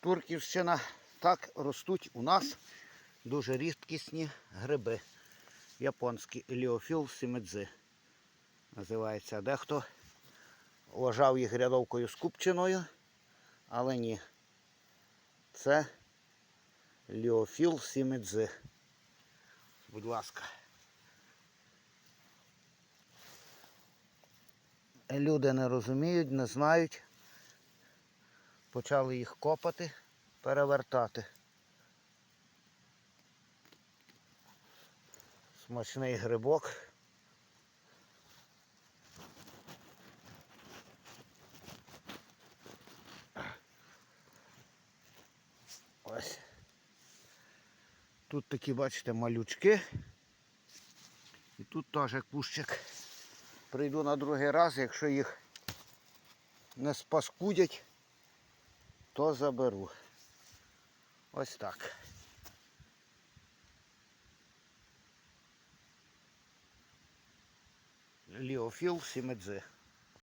Турківщина. Так ростуть у нас дуже рідкісні гриби. Японські еліофіл сімедзи. Називається дехто. Вважав їх рядовкою скупченою, але ні. Це ліофіл сімедзи. Будь ласка. Люди не розуміють, не знають. Почали їх копати, перевертати. Смачний грибок. Ось. Тут такі, бачите, малючки. І тут теж кущик. Прийду на другий раз, якщо їх не спаскудять, то заберу. Ось так. Ліофіл сімедзи.